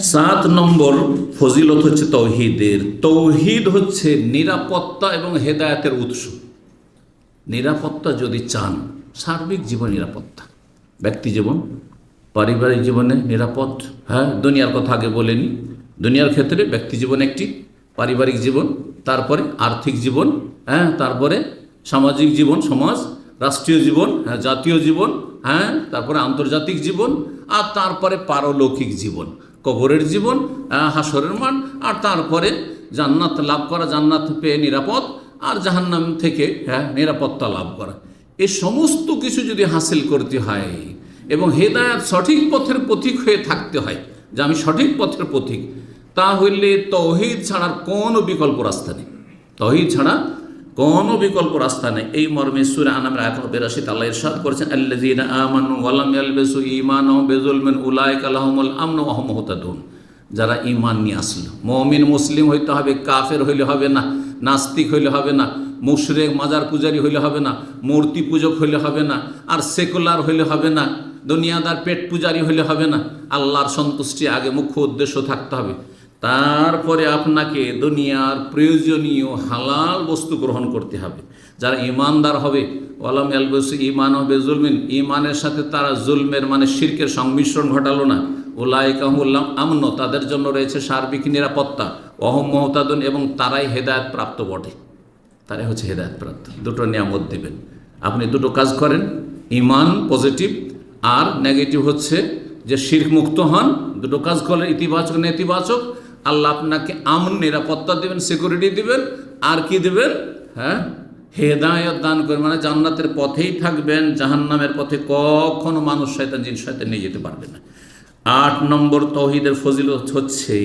সাত নম্বর ফজিলত হচ্ছে তৌহিদের। তৌহিদ হচ্ছে নিরাপত্তা এবং হেদায়েতের উৎস। নিরাপত্তা যদি চান, সার্বিক জীবন নিরাপত্তা। ব্যক্তি জীবন, পারিবারিক জীবনে নিরাপদ হ্যাঁ? দুনিয়ার কথা আগে বলেনি। দুনিয়ার ক্ষেত্রে ব্যক্তি জীবন একটি, পারিবারিক জীবন, তারপরে আর্থিক জীবন হ্যাঁ? তারপরে সামাজিক জীবন, সমাজ রাষ্ট্রীয় জীবন হ্যাঁ জাতীয় জীবন হ্যাঁ তারপরে আন্তর্জাতিক জীবন আর তারপরে পারলৌকিক জীবন কবরের জীবন আহ, হাসরের মান আর তারপরে জান্নাত লাভ করা জান্নাত পেয়ে নিরাপদ আর জাহান্নাম থেকে হ্যাঁ নিরাপত্তা লাভ করা। এই সমস্ত কিছু যদি হাসিল করতে হয় এবং হেদায়াত সঠিক পথের পথিক হয়ে থাকতে হয় যে আমি সঠিক পথের পথিক তাহলে তহিদ ছাড়ার কোনো বিকল্প রাস্তা নেই। তহিদ ছাড়া কোনো বিকল্প রাস্তা নেই। এই মর্মে সুরে আনামের এক বেরাশিত আল্লাহ ইরশাদ করেছেন, আল্লাযীনা আমানু ওয়া লাম ইয়ালবিসু ঈমানাহুম বিযুলমিন উলাইকা লাহুমুল আমনু ওয়া যারা ঈমান নিয়ে আসলো, মুমিন, মুসলিম হইতে হবে, কাফের হইলে হবে না, নাস্তিক হইলে হবে না, মুশরিক, মাজার পূজারি হইলে হবে না, মূর্তি পূজক হইলে হবে না, আর সেকুলার হইলে হবে না, দুনিয়াদার পেট পূজারি হইলে হবে না, আল্লাহর সন্তুষ্টি আগে মুখ্য উদ্দেশ্য থাকতে হবে। তারপরে আপনাকে দুনিয়ার প্রয়োজনীয় হালাল বস্তু গ্রহণ করতে হবে। যারা ইমানদার হবে, ওয়ালাম আলবসু ইমান হবে জুলমিন ইমানের সাথে তারা জুলমের মানে শিরকের সংমিশ্রণ ঘটালো না। ওলাইকাহুল্লাম আমন তাদের জন্য রয়েছে সার্বিক নিরাপত্তা অহম মহতাদন এবং তারাই হেদায়ত প্রাপ্ত বটে। তারাই হচ্ছে হেদায়ত প্রাপ্ত। দুটো নিয়ামত দেবেন। আপনি দুটো কাজ করেন ইমান পজিটিভ আর নেগেটিভ হচ্ছে যে শির্ক মুক্ত হন, দুটো কাজ করলে ইতিবাচক, নেতিবাচক। আল্লাহ আপনাকে আমন, নিরাপত্তা দেবেন সিকিউরিটি দিবেন, আর কি দেবেন? হ্যাঁ? হেদায়ত দান করে মানে জান্নাতের পথেই থাকবেন, জাহান্নামের পথে কখনো মানুষ শয়তান, জিন শয়তান নিয়ে যেতে পারবে না। আট নম্বর তৌহিদের ফজিলত হচ্ছে,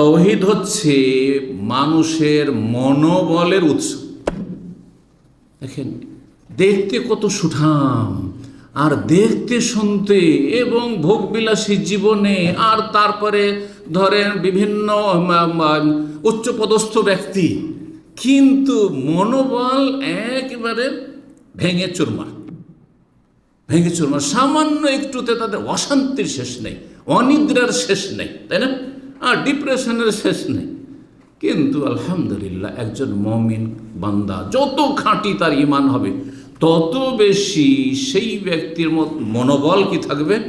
তৌহিদ হচ্ছে মানুষের মনোবলের উৎস। দেখেন, দেখতে কত সুঠাম, আর দেখতে শুনতে এবং ভোগবিলাসী জীবনে, আর তারপরে ধরেন বিভিন্ন উচ্চপদস্থ ব্যক্তি, কিন্তু মনোবল একেবারে ভেঙে চুরমা ভেঙে চুরমা সামান্য একটুতে তাদের অশান্তির শেষ নেই, অনিদ্রার শেষ নেই, তাই না? আর ডিপ্রেশনের শেষ নেই। কিন্তু আলহামদুলিল্লাহ, একজন মমিন বান্দা যত খাঁটি তার ইমান হবে, তত বেশি সেই ব্যক্তির মত- মনোবল কি থাকবে?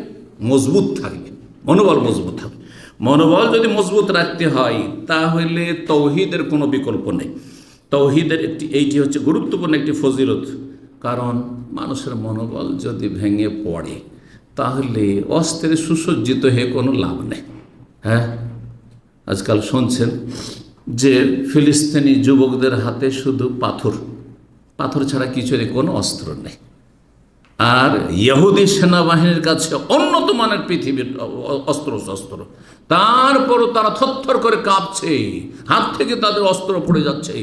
মজবুত থাকবে। মনোবল মজবুত হবে মনোবল যদি মজবুত রাখতে হয়, তাহলে তৌহিদের কোনো বিকল্প নেই। তৌহিদের একটি এইটি হচ্ছে গুরুত্বপূর্ণ একটি ফজিলত। কারণ মানুষের মনোবল যদি ভেঙে পড়ে, তাহলে অস্ত্রে সুসজ্জিত হয়ে কোনো লাভ নেই। হ্যাঁ? আজকাল শুনছেন যে ফিলিস্তিনি যুবকদের হাতে শুধু পাথর। পাথর ছাড়া কিছু কোনো অস্ত্র নেই। আর ইহুদি সেনাবাহিনীর কাছে উন্নত মানের পৃথিবীর অস্ত্র শস্ত্র তারপরও তারা থরথর করে কাঁপছে, হাত থেকে তাদের অস্ত্র পড়ে যাচ্ছে।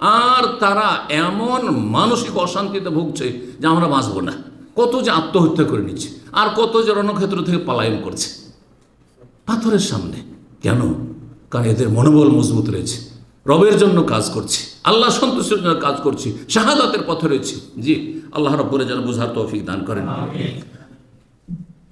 আর তারা এমন মানসিক অশান্তিতে ভুগছে যে আমরা বাঁচবো না। কত যে আত্মহত্যা করে নিচ্ছে, আর কত যে রণক্ষেত্র থেকে পলায়ন করছে। পাথরের সামনে কেন? কারণ এদের মনোবল মজবুত রয়েছে। রবের জন্য কাজ করছি আল্লাহ সন্তুষ্টের জন্য কাজ করছি শাহাদাতের পথে রয়েছে। জি আল্লাহ রব্বুরে যেন বুঝার তৌফিক দান করেন।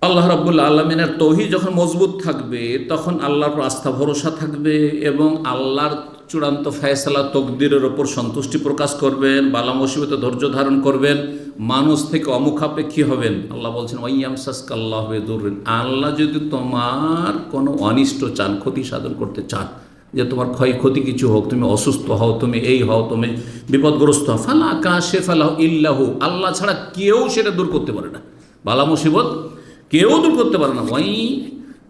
আল্লাহ রাব্বুল আলমিনের তৌহি যখন মজবুত থাকবে তখন আল্লাহর আস্থা ভরসা থাকবে এবং আল্লাহর চূড়ান্ত ফয়সালা তকদিরের ওপর সন্তুষ্টি প্রকাশ করবেন বালা মুসিবতে ধৈর্য ধারণ করবেন মানুষ থেকে অমুখাপেক্ষী হবেন। আল্লাহ বলছেন ওয়াইয়াম সাসকাল্লাহ আল্লাহ যদি তোমার কোনো অনিষ্ট চান ক্ষতি সাধন করতে চান যে তোমার ক্ষয়ক্ষতি কিছু হোক, তুমি অসুস্থ হও, তুমি এই হও, তুমি বিপদগ্রস্ত হও, ফালা কাশে ফালাহ ইল্লাহু, আল্লাহ ছাড়া কেউ সেটা দূর করতে পারে না। বালা মুসিবত কেউ দূর করতে পারে না। ওই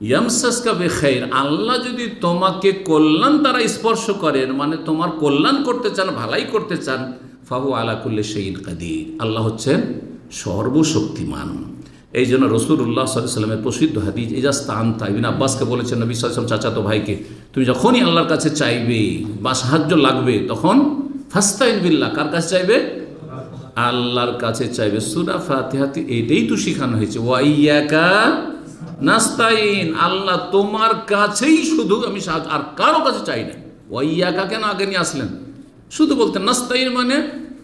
ইয়ামসাসকা বেখাইর, আল্লাহ যদি তোমাকে কল্যাণ তারা স্পর্শ করেন মানে তোমার কল্যাণ করতে চান, ভালাই করতে চান, ফাহু আলা কুল্লে সেইন কাদির। আল্লাহ হচ্ছেন সর্বশক্তিমান। এই জন্য রসুল্লাহ সাল্লামের প্রসিদ্ধ হাদিজ এজাস্তা আনতা ইবিন আব্বাসকে বলেছেন, নবী সাল্লাম চাচাতো ভাইকে, তুমি যখনই আল্লাহর কাছে চাইবে বা সাহায্য লাগবে, তখন ফাস্তাইন বিল্লাহ, কার কাছে চাইবে? আল্লাহর কাছে চাইবে। সুরা ফাতিহাতে এটাই তো শেখানো হয়েছে ওয়াইয়াকা নাস্তাইন আল্লাহ তোমার কাছেই শুধু আমি সাহায্য, আর কারও কাছে চাই না। ওয়াইয়াকা কেন আগে নিয়ে আসলেন? শুধু বলতেন নাস্তাইন মানে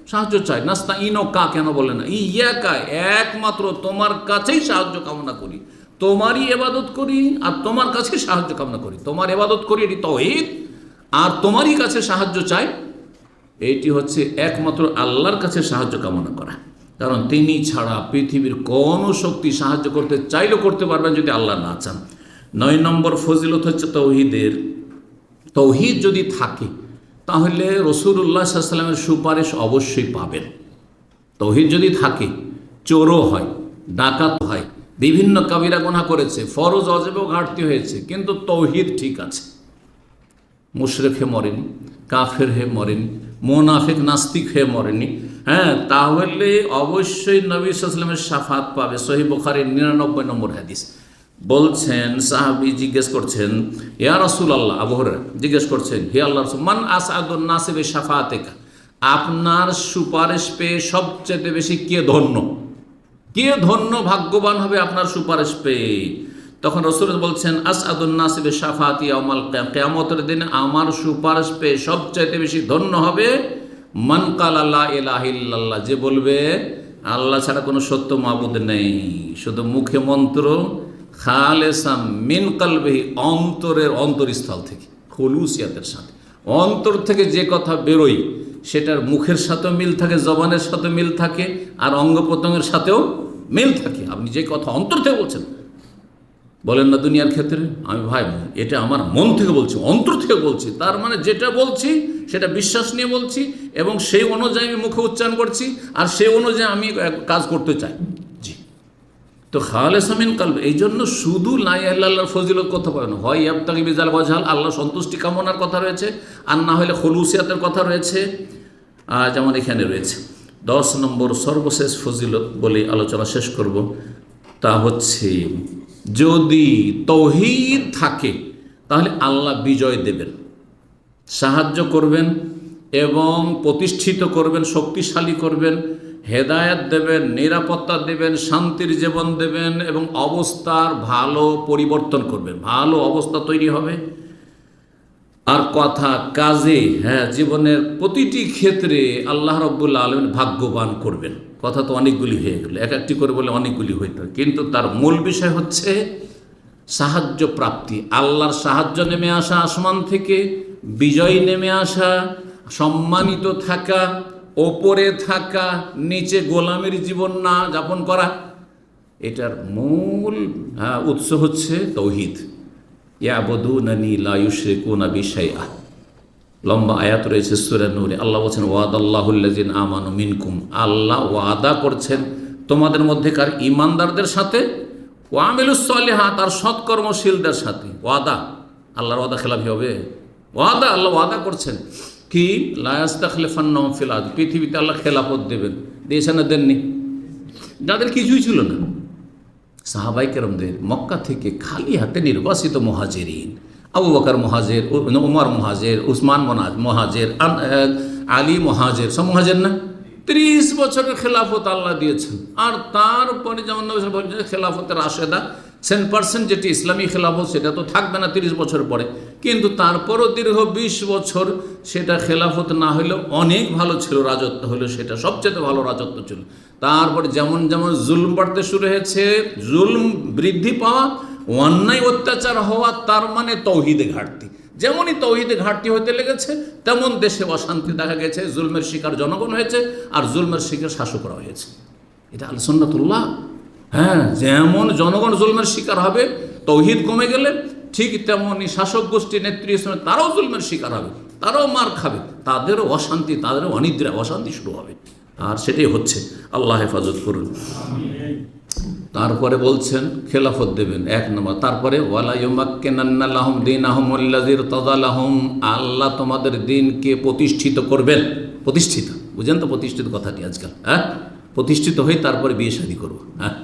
সাহায্য চাই। নাস্তা ইনো কা কেন বলে না? ইয়াকা একমাত্র তোমার কাছেই সাহায্য কামনা করি। তোমারই এবাদত করি আর তোমার কাছে সাহায্য কামনা করি। তোমার এবাদত করি, এটি তহিদ। আর তোমারই কাছে সাহায্য চাই, এটি হচ্ছে একমাত্র আল্লাহর কাছে সাহায্য কামনা করা। কারণ তিনি ছাড়া পৃথিবীর কোনো শক্তি সাহায্য করতে চাইলেও করতে পারবেন যদি আল্লাহ না চান। নয় নম্বর ফজিলত হচ্ছে তৌহিদের। তৌহিদ যদি থাকে তাহলে রসুল্লাহ সাল্লামের সুপারিশ অবশ্যই পাবেন। তৌহিদ যদি থাকে, চোরও হয় ডাকাত হয়, বিভিন্ন কাবিরা গোনা করেছে, ফরজ, অজেবেও ঘাটতি হয়েছে, কিন্তু তৌহিদ ঠিক আছে। মুশরেক হয়ে মরেনি, কাফের হয়ে মরেনি, মোনাফিক, নাস্তিক হয়ে মরেনি। হ্যাঁ তাহলে অবশ্যই নবী সাল্লামের সাফাত পাবে। সহি নিরানব্বই নম্বর হাদিস। বলছেন, সাহাবি জিজ্ঞেস করছেন, ইয়া রসুল আল্লাহ আবহরা জিজ্ঞেস করছেন, হে আল্লাহ রসুল, মান আসাদুল নাসিবে সাফাতেকা আপনার সুপারিশ পেয়ে সবচেয়ে বেশি কে ধন্য? কে ধন্য ভাগ্যবান হবে আপনার সুপারিশ পেয়ে? তখন রসুল বলছেন আসাদুল নাসিবে সাফাতি আমাল কেয়ামতের দিনে আমার সুপারিশ পেয়ে সবচাইতে বেশি ধন্য হবে মান কাল আল্লাহ এলাহিল্লাহ যে বলবে, আল্লাহ ছাড়া কোনো সত্য মাবুদ নেই। শুধু মুখে মন্ত্র খালেসাম মিন কালবেহি অন্তরের অন্তরস্থল থেকে, খলুসিয়াতের সাথে। অন্তর থেকে যে কথা বেরোয়, সেটার মুখের সাথেও মিল থাকে, জবানের সাথে মিল থাকে, আর অঙ্গ প্রত্যঙ্গের সাথেও মিল থাকে। আপনি যে কথা অন্তর থেকে বলছেন, বলেন না দুনিয়ার ক্ষেত্রে? আমি ভাই, এটা আমার মন থেকে বলছি, অন্তর থেকে বলছি। তার মানে যেটা বলছি, সেটা বিশ্বাস নিয়ে বলছি, এবং সেই অনুযায়ী আমি মুখে উচ্চারণ করছি, আর সেই অনুযায়ী আমি কাজ করতে চাই। তো খালে সামিন কাল এই জন্য শুধু লাই আল্লাহর ফজিলত কথা পাবেন হয় ইয়াবতাকি বিজাল বাজাল আল্লাহ সন্তুষ্টি কামনার কথা রয়েছে, আর না হলে খলুসিয়াতের কথা রয়েছে যেমন এখানে রয়েছে। দশ নম্বর সর্বশেষ ফজিলত বলে আলোচনা শেষ করব, তা হচ্ছে, যদি তৌহিদ থাকে, তাহলে আল্লাহ বিজয় দেবেন, সাহায্য করবেন, এবং প্রতিষ্ঠিত করবেন, শক্তিশালী করবেন হেদায়েত দেবেন, নিরাপত্তা দেবেন, শান্তির জীবন দেবেন এবং অবস্থার ভালো পরিবর্তন করবেন। ভালো অবস্থা তৈরি হবে। আর কথা কাজে হ্যাঁ জীবনের প্রতিটি ক্ষেত্রে আল্লাহ রব্বুল্লা আলমিন ভাগ্যবান করবেন। কথা তো অনেকগুলি হয়ে গেল। এক একটি করে বলে অনেকগুলি হইতে কিন্তু তার মূল বিষয় হচ্ছে সাহায্য প্রাপ্তি। আল্লাহর সাহায্য নেমে আসা আসমান থেকে, বিজয় নেমে আসা, সম্মানিত থাকা ওপরে থাকা নিচে গোলামের জীবন না যাপন করা এটার মূল হ্যাঁ, উৎস হচ্ছে তৌহিদ। ইয়াবদুনানি লা ইউশরিকুনা বিশাইআ। লম্বা আয়াত রয়েছে সূরা নূরে। আল্লাহ বলছেন ওয়াদ আল্লাহুল্লাজিন আমানু মিনকুম। আল্লাহ ওয়াদা করছেন তোমাদের মধ্যেকার ইমানদারদের সাথে ওয়ামিলুসলিহা তার সৎকর্মশীলদের সাথে। ওয়াদা আল্লাহর ওয়াদা খেলাফি হবে। ওয়াদা আল্লাহ ওয়াদা করছেন। কি? লায়াস্তাখলেফান্নম ফিলাদ পৃথিবীতে আল্লাহ খেলাফত দেবেন। দিয়েছেন দেননি। যাদের কিছুই ছিল না। সাহাবাই কেরমদের মক্কা থেকে খালি হাতে নির্বাসিত মহাজেরিন। আবু বকর মহাজের উমর মহাজের, উসমান মনাজ মহাজের আলী মহাজের, সব মহাজের না? ত্রিশ বছরের খেলাফত আল্লাহ দিয়েছেন। আর তারপরে যেমন খেলাফতের রাশেদা সেন পার্সেন্ট যেটি ইসলামী খেলাফত, সেটা তো থাকবে না তিরিশ বছর পরে। কিন্তু তারপরও দীর্ঘ বিশ বছর সেটা খেলাফত না হলেও অনেক ভালো ছিল রাজত্ব হলো সেটা সবচেয়ে ভালো রাজত্ব ছিল। তারপরে যেমন যেমন জুলম বাড়তে শুরু হয়েছে, জুলম বৃদ্ধি পাওয়া, অন্যায় অত্যাচার হওয়া, তার মানে তৌহিদে ঘাটতি। যেমনই তৌহিদে ঘাটতি হতে লেগেছে, তেমন দেশে অশান্তি দেখা গেছে, জুলমের শিকার জনগণ হয়েছে, আর জুলমের শিকার শাসকরা হয়েছে। এটা আলসন্নাতুল্লাহ। হ্যাঁ যেমন জনগণ জুলমের শিকার হবে, তৌহিদ কমে গেলে ঠিক তেমনই শাসক গোষ্ঠী নেতৃস্থানে তারাও জুলমের শিকার হবে, তারাও মার খাবে তাদেরও অশান্তি তাদেরও অনিদ্রা, অশান্তি শুরু হবে। আর সেটাই হচ্ছে, আল্লাহ হেফাজত করুন। তারপরে বলছেন, খেলাফত দেবেন, এক নম্বর। তারপরে ওয়ালাইমাক্কেনান্নাল্লাহম দিন আহমুল্লাজির তদালাহম আল্লাহ তোমাদের দিনকে প্রতিষ্ঠিত করবেন। প্রতিষ্ঠিত, বুঝেন তো প্রতিষ্ঠিত কথাটি আজকাল হ্যাঁ? প্রতিষ্ঠিত হয়ে তারপরে বিয়ে শাদী করব হ্যাঁ?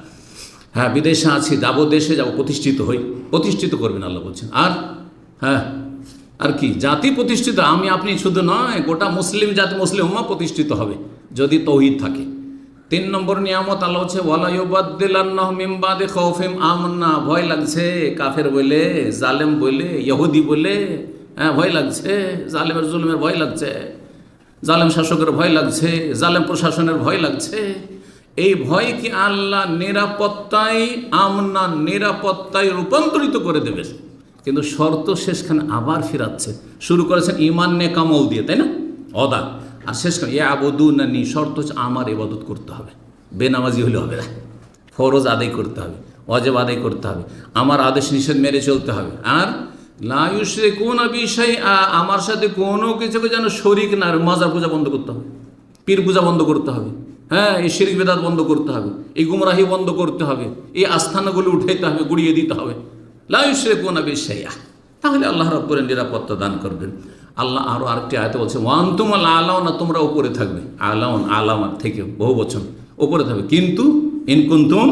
হ্যাঁ বিদেশে আছি, যাব দেশে, যাব প্রতিষ্ঠিত হই। প্রতিষ্ঠিত করবেন, আল্লাহ বলছেন। আর হ্যাঁ আর কি? জাতি প্রতিষ্ঠিত, আমি আপনি শুধু নয়, গোটা মুসলিম জাতি, মুসলিম প্রতিষ্ঠিত হবে, যদি তৌহিদ থাকে। তিন নম্বর নিয়ামত, আল্লাহ হচ্ছে খৌফিম আমন্না। ভয় লাগছে, কাফের বলে, জালেম বলে, ইহুদি বলে হ্যাঁ ভয় লাগছে, জালেমের জুলুমের ভয় লাগছে, জালেম শাসকের ভয় লাগছে, জালেম প্রশাসনের ভয় লাগছে। এই ভয়কে আল্লাহ নিরাপত্তায়, আমনা নিরাপত্তায় রূপান্তরিত করে দেবে? কিন্তু শর্ত শেষখানে আবার ফেরাচ্ছে। শুরু করেছেন ইমান নে কামল দিয়ে, তাই না? অদা আর শেষখানে এ আবদু না নি শর্ত হচ্ছে আমার এবাদত করতে হবে। বেনামাজি হলে হবে না। ফরজ আদায় করতে হবে অজেব আদায় করতে হবে, আমার আদেশ নিষেধ মেরে চলতে হবে। আর লায়ুসরে কোন বিষয় আমার সাথে কোনো কিছুকে যেন শরিক না, মাজার পূজা বন্ধ করতে হবে, পীর পূজা বন্ধ করতে হবে। হ্যাঁ এই শিরিক বেদাত বন্ধ করতে হবে, এই গুমরাহি বন্ধ করতে হবে, এই আস্থানাগুলো উঠাইতে হবে, গুড়িয়ে দিতে হবে। লায়ুসরে কোন বিষয় তাহলে আল্লাহ রব্বরের নিরাপত্তা দান করবেন। আল্লাহ আরও আরেকটি আয়তে বলছে ওয়ান্তুম আল্লাহ আলাও না তোমরা উপরে থাকবে। আলাউন আলামার থেকে বহু বছর উপরে থাকবে। কিন্তু ইনকুন্তুম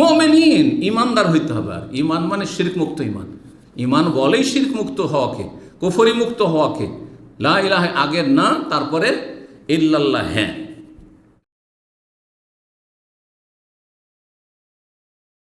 মোমেনিন ইমানদার হইতে হবে আর। ইমান মানে শিরক মুক্ত ইমান ইমান বলেই শিরক মুক্ত হওয়াকে কুফরি মুক্ত হওয়াকে। লা ইলাহা আগের না, তারপরে ইল্লাল্লাহ হ্যাঁ।